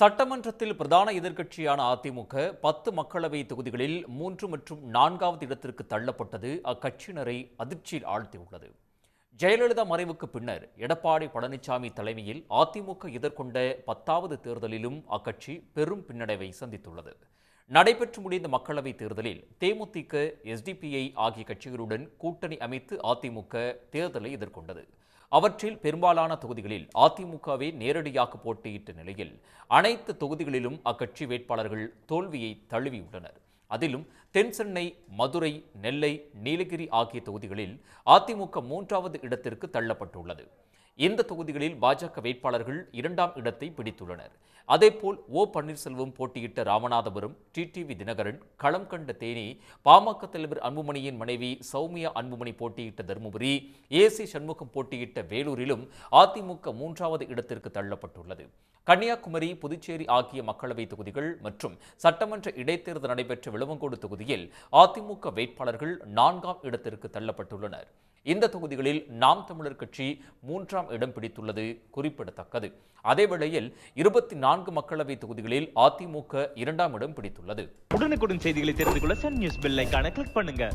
சட்டமன்றத்தில் பிரதான எதிர்க்கட்சியான அதிமுக பத்து மக்களவை தொகுதிகளில் மூன்று மற்றும் நான்காவது இடத்திற்கு தள்ளப்பட்டது. அக்கட்சியினரை அதிர்ச்சியில் ஆழ்த்தியுள்ளது. ஜெயலலிதா மறைவுக்கு பின்னர் எடப்பாடி பழனிசாமி தலைமையில் அதிமுக எதிர்கொண்ட பத்தாவது தேர்தலிலும் அக்கட்சி பெரும் பின்னடைவை சந்தித்துள்ளது. நடைபெற்று முடிந்த மக்களவைத் தேர்தலில் தேமுதிக எஸ்டிபிஐ ஆகிய கட்சிகளுடன் கூட்டணி அமைத்து அதிமுக தேர்தலை எதிர்கொண்டது. அவற்றில் பெரும்பாலான தொகுதிகளில் அதிமுகவே நேரடியாக போட்டியிட்ட நிலையில் அனைத்து தொகுதிகளிலும் அக்கட்சி வேட்பாளர்கள் தோல்வியை தழுவியுள்ளனர். அதிலும் தென் சென்னை மதுரை நெல்லை நீலகிரி ஆகிய தொகுதிகளில் அதிமுக மூன்றாவது இடத்திற்கு தள்ளப்பட்டுள்ளது. இந்த தொகுதிகளில் பாஜக வேட்பாளர்கள் இரண்டாம் இடத்தை பிடித்துள்ளனர்? அதேபோல் ஓ. பன்னீர்செல்வம் போட்டியிட்ட ராமநாதபுரம் டிடிவி தினகரன் களம் கண்ட தேனி பாமக தலைவர் அன்புமணியின் மனைவி சௌமியா அன்புமணி போட்டியிட்ட தருமபுரி ஏசி சண்முகம் போட்டியிட்ட வேலூரிலும் அதிமுக மூன்றாவது இடத்திற்கு தள்ளப்பட்டுள்ளது. கன்னியாகுமரி புதுச்சேரி ஆகிய மக்களவைத் தொகுதிகள் மற்றும் சட்டமன்ற இடைத்தேர்தல் நடைபெற்ற விளவங்கோடு தொகுதியில் அதிமுக வேட்பாளர்கள் நான்காம் இடத்திற்கு தள்ளப்பட்டுள்ளனர். இந்த தொகுதிகளில் நாம் தமிழர் கட்சி மூன்றாம் இடம் பிடித்துள்ளது குறிப்பிடத்தக்கது. அதேவேளையில் இருபத்தி நான்கு மக்களவை தொகுதிகளில் அதிமுக இரண்டாம் இடம் பிடித்துள்ளது. உடனுக்குடன் செய்திகளை தெரிந்து கொள்ள சன் நியூஸ் பெல்லைக்கான கிளிக் பண்ணுங்க.